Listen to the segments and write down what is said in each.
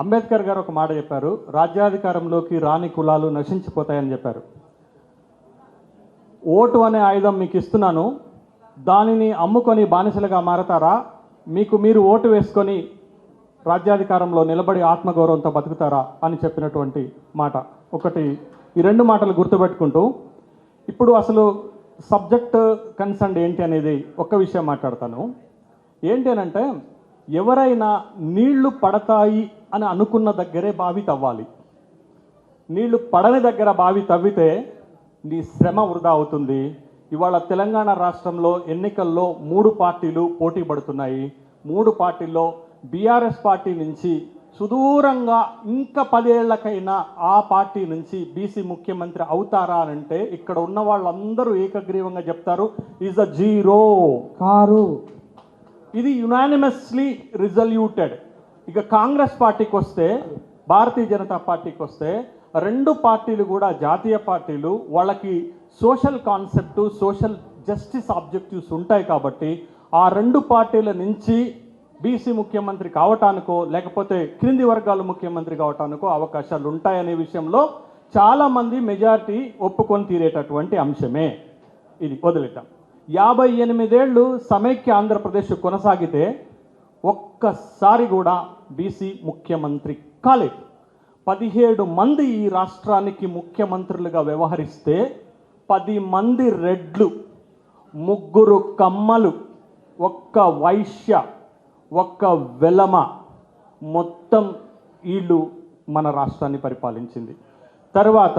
అంబేద్కర్ గారు ఒక మాట చెప్పారు రాజ్యాధికారంలోకి రాని కులాలు నశించిపోతాయని చెప్పారు. ఓటు అనే ఆయుధం మీకు ఇస్తున్నాను దానిని అమ్ముకొని బానిసలుగా మారతారా? మీకు మీరు ఓటు వేసుకొని రాజ్యాధికారంలో నిలబడి ఆత్మగౌరవంతో బతుకుతారా? అని చెప్పినటువంటి మాట. ఒకటి ఈ రెండు మాటలు గుర్తుపెట్టుకుంటూ ఇప్పుడు అసలు సబ్జెక్ట్ కన్సర్న్ ఏంటి అనేది ఒక్క విషయం మాట్లాడతాను. ఏంటి అని అంటే ఎవరైనా నీళ్ళు పడతాయి అని అనుకున్న దగ్గరే బావి తవ్వాలి. నీళ్ళు పడని దగ్గర బావి తవ్వితే నీ శ్రమ వృధా అవుతుంది. ఇవాళ తెలంగాణ రాష్ట్రంలో ఎన్నికల్లో మూడు పార్టీలు పోటీ పడుతున్నాయి. మూడు పార్టీల్లో బీఆర్ఎస్ పార్టీ నుంచి సుదూరంగా ఇంకా పదేళ్ళకైనా ఆ పార్టీ నుంచి బీసీ ముఖ్యమంత్రి అవుతారా అని అంటే ఇక్కడ ఉన్న వాళ్ళందరూ ఏకగ్రీవంగా చెప్తారు ఈజ్ అ జీరో కారు. ఇది యునానిమస్లీ రిజల్యూటెడ్ ఇక కాంగ్రెస్ పార్టీకి వస్తే భారతీయ జనతా పార్టీకి వస్తే రెండు పార్టీలు కూడా జాతీయ పార్టీలు వాళ్ళకి social concept social justice objectives ఉంటాయి కాబట్టి ఆ రెండు పార్టీల నుంచి బీసీ ముఖ్యమంత్రి కావటానికో లేకపోతే క్రింది వర్గాల ముఖ్యమంత్రి కావటానికో అవకాశాలు ఉంటాయనే విషయంలో చాలామంది మెజారిటీ ఒప్పుకొని తీరేటటువంటి అంశమే. ఇది వదిలేద్దాం. యాభై ఎనిమిదేళ్ళు సమైక్య ఆంధ్రప్రదేశ్ కొనసాగితే ఒక్కసారి కూడా బీసీ ముఖ్యమంత్రి కాలేదు. పదిహేడు మంది ఈ రాష్ట్రానికి ముఖ్యమంత్రులుగా వ్యవహరిస్తే పది మంది రెడ్లు ముగ్గురు కమ్మలు ఒక్క వైశ్య ఒక్క వెలమ మొత్తం వీళ్ళు మన రాష్ట్రాన్ని పరిపాలించింది. తర్వాత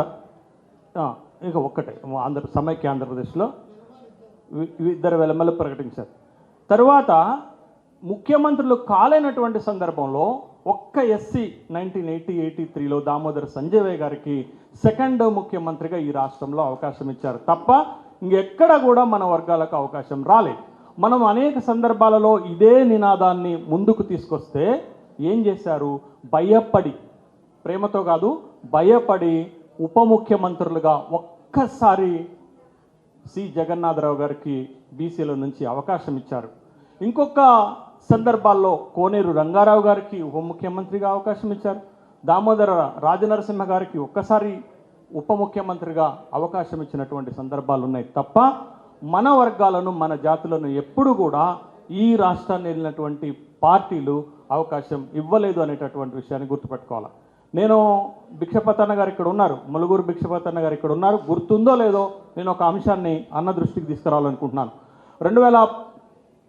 ఇక ఒక్కటే ఆంధ్ర సమైక్య ఆంధ్రప్రదేశ్లో ఇద్దరు వెలమలు ప్రకటించారు. తర్వాత ముఖ్యమంత్రులు కాలైనటువంటి సందర్భంలో ఒక్క ఎస్సీ నైన్టీన్ ఎయిటీ ఎయిటీ త్రీలో దామోదర్ సంజయ్ గారికి సెకండ్ ముఖ్యమంత్రిగా ఈ రాష్ట్రంలో అవకాశం ఇచ్చారు తప్ప ఇంకెక్కడ కూడా మన వర్గాలకు అవకాశం రాలేదు. మనం అనేక సందర్భాలలో ఇదే నినాదాన్ని ముందుకు తీసుకొస్తే ఏం చేశారు? భయపడి ప్రేమతో కాదు భయపడి ఉప ముఖ్యమంత్రులుగా ఒక్కసారి సి. జగన్నాథరావు గారికి బీసీల నుంచి అవకాశం ఇచ్చారు. ఇంకొక సందర్భాల్లో కోనేరు రంగారావు గారికి ఉప ముఖ్యమంత్రిగా అవకాశం ఇచ్చారు. దామోదర రాజనరసింహ గారికి ఒక్కసారి ఉప ముఖ్యమంత్రిగా అవకాశం ఇచ్చినటువంటి సందర్భాలు ఉన్నాయి తప్ప మన వర్గాలను మన జాతులను ఎప్పుడు కూడా ఈ రాష్ట్రాన్ని వెళ్ళినటువంటి పార్టీలు అవకాశం ఇవ్వలేదు అనేటటువంటి విషయాన్ని గుర్తుపెట్టుకోవాలి. నేను భిక్షపతన్న గారు ఇక్కడ ఉన్నారు. ములుగురు భిక్షపతన్న గారు ఇక్కడ ఉన్నారు. గుర్తుందో లేదో నేను ఒక అంశాన్ని అన్న దృష్టికి తీసుకురావాలనుకుంటున్నాను. రెండు వేల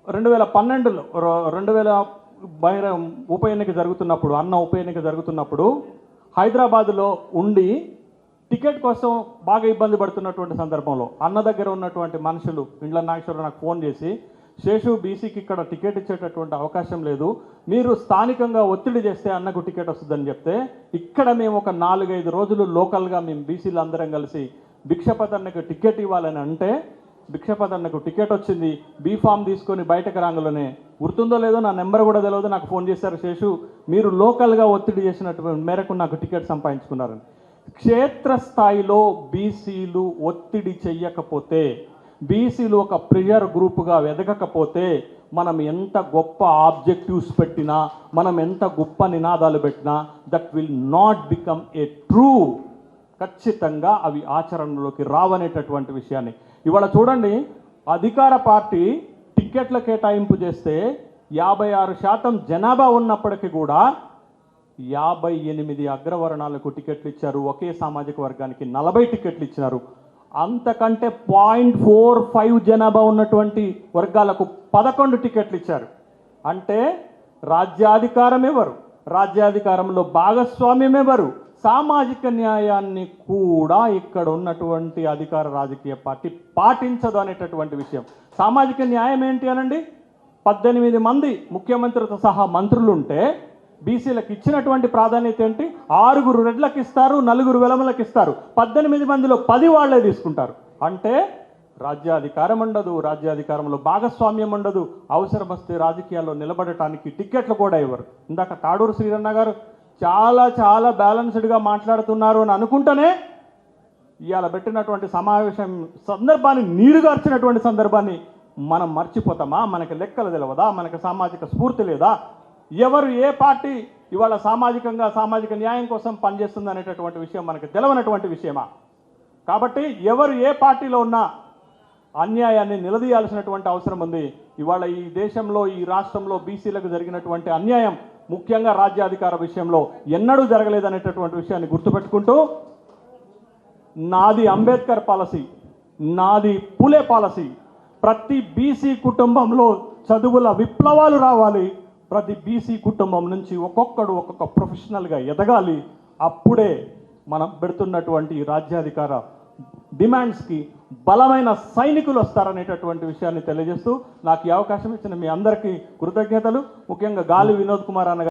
రెండు వేల పన్నెండులో రెండు వేల బహిర ఉప ఎన్నిక జరుగుతున్నప్పుడు అన్న ఉప ఎన్నిక జరుగుతున్నప్పుడు హైదరాబాద్లో ఉండి టికెట్ కోసం బాగా ఇబ్బంది పడుతున్నటువంటి సందర్భంలో అన్న దగ్గర ఉన్నటువంటి మనుషులు ఇండ్ల నాగేశ్వరరావు నాకు ఫోన్ చేసి శేషు బీసీకి ఇక్కడ టికెట్ ఇచ్చేటటువంటి అవకాశం లేదు మీరు స్థానికంగా ఒత్తిడి చేస్తే అన్నకు టికెట్ వస్తుందని చెప్తే ఇక్కడ మేము ఒక నాలుగైదు రోజులు లోకల్గా మేము బీసీలు అందరం కలిసి భిక్షపతన్నకు టికెట్ ఇవ్వాలని అంటే భిక్షపతన్నకు టికెట్ వచ్చింది బీ ఫామ్ తీసుకొని బయటకు రాంగలోనే. గుర్తుందో లేదో నా నెంబర్ కూడా తెలియదు నాకు ఫోన్ చేశారు శేషు. మీరు లోకల్గా ఒత్తిడి చేసినటువంటి మేరకు నాకు టికెట్ సంపాదించుకున్నారని. క్షేత్రస్థాయిలో బీసీలు ఒత్తిడి చెయ్యకపోతే బీసీలు ఒక ప్రియర్ గ్రూపుగా ఎదగకపోతే మనం ఎంత గొప్ప ఆబ్జెక్టివ్స్ పెట్టినా మనం ఎంత గొప్ప నినాదాలు పెట్టినా that will not become a true ఖచ్చితంగా అవి ఆచరణలోకి రావనేటటువంటి విషయాన్ని ఇవాళ చూడండి అధికార పార్టీ టిక్కెట్ల కేటాయింపు చేస్తే యాభై ఆరు శాతం జనాభా ఉన్నప్పటికీ కూడా యాభై ఎనిమిది అగ్రవర్ణాలకు టికెట్లు ఇచ్చారు. ఒకే సామాజిక వర్గానికి నలభై టికెట్లు ఇచ్చినారు. అంతకంటే పాయింట్ ఫోర్ ఫైవ్ జనాభా ఉన్నటువంటి వర్గాలకు పదకొండు టికెట్లు ఇచ్చారు. అంటే రాజ్యాధికారం ఎవరు? రాజ్యాధికారంలో భాగస్వామ్యం ఎవరు? సామాజిక న్యాయాన్ని కూడా ఇక్కడ ఉన్నటువంటి అధికార రాజకీయ పార్టీ పాటించదు అనేటటువంటి విషయం. సామాజిక న్యాయం ఏంటి అనండి? పద్దెనిమిది మంది ముఖ్యమంత్రితో సహా మంత్రులుంటే బీసీలకు ఇచ్చినటువంటి ప్రాధాన్యత ఏంటి? ఆరుగురు రెడ్లకు ఇస్తారు నలుగురు వెలమలకు ఇస్తారు పద్దెనిమిది మందిలో పది వాళ్ళే తీసుకుంటారు. అంటే రాజ్యాధికారం ఉండదు రాజ్యాధికారంలో భాగస్వామ్యం ఉండదు. అవసరం వస్తే రాజకీయాల్లో నిలబడటానికి టిక్కెట్లు కూడా ఇవ్వరు. ఇందాక తాడూరు శ్రీరన్న గారు చాలా చాలా బ్యాలెన్స్డ్గా మాట్లాడుతున్నారు అని అనుకుంటేనే ఇవాళ పెట్టినటువంటి సమావేశం సందర్భాన్ని నీరుగార్చినటువంటి సందర్భాన్ని మనం మర్చిపోతామా? మనకి లెక్కలు తెలియదా మనకి సామాజిక స్ఫూర్తి లేదా? ఎవరు ఏ పార్టీ ఇవాళ సామాజికంగా సామాజిక న్యాయం కోసం పనిచేస్తుంది అనేటటువంటి విషయం మనకు తెలవనటువంటి విషయమా? కాబట్టి ఎవరు ఏ పార్టీలో ఉన్నా అన్యాయాన్ని నిలదీయాల్సినటువంటి అవసరం ఉంది. ఇవాళ ఈ దేశంలో ఈ రాష్ట్రంలో బీసీలకు జరిగినటువంటి అన్యాయం ముఖ్యంగా రాజ్యాధికార విషయంలో ఎన్నడూ జరగలేదనేటటువంటి విషయాన్ని గుర్తుపెట్టుకుంటూ నాది అంబేద్కర్ పాలసీ నాది పులే పాలసీ ప్రతి బీసీ కుటుంబంలో చదువుల విప్లవాలు రావాలి ప్రతి బీసీ కుటుంబం నుంచి ఒక్కొక్కడు ఒక్కొక్క ప్రొఫెషనల్గా ఎదగాలి అప్పుడే మనం పెడుతున్నటువంటి రాజ్యాధికార డిమాండ్స్కి బలమైన సైనికులు వస్తారనేటటువంటి విషయాన్ని తెలియజేస్తూ నాకు ఈ అవకాశం ఇచ్చిన మీ అందరికీ కృతజ్ఞతలు. ముఖ్యంగా గాలి వినోద్ కుమార్ అన్న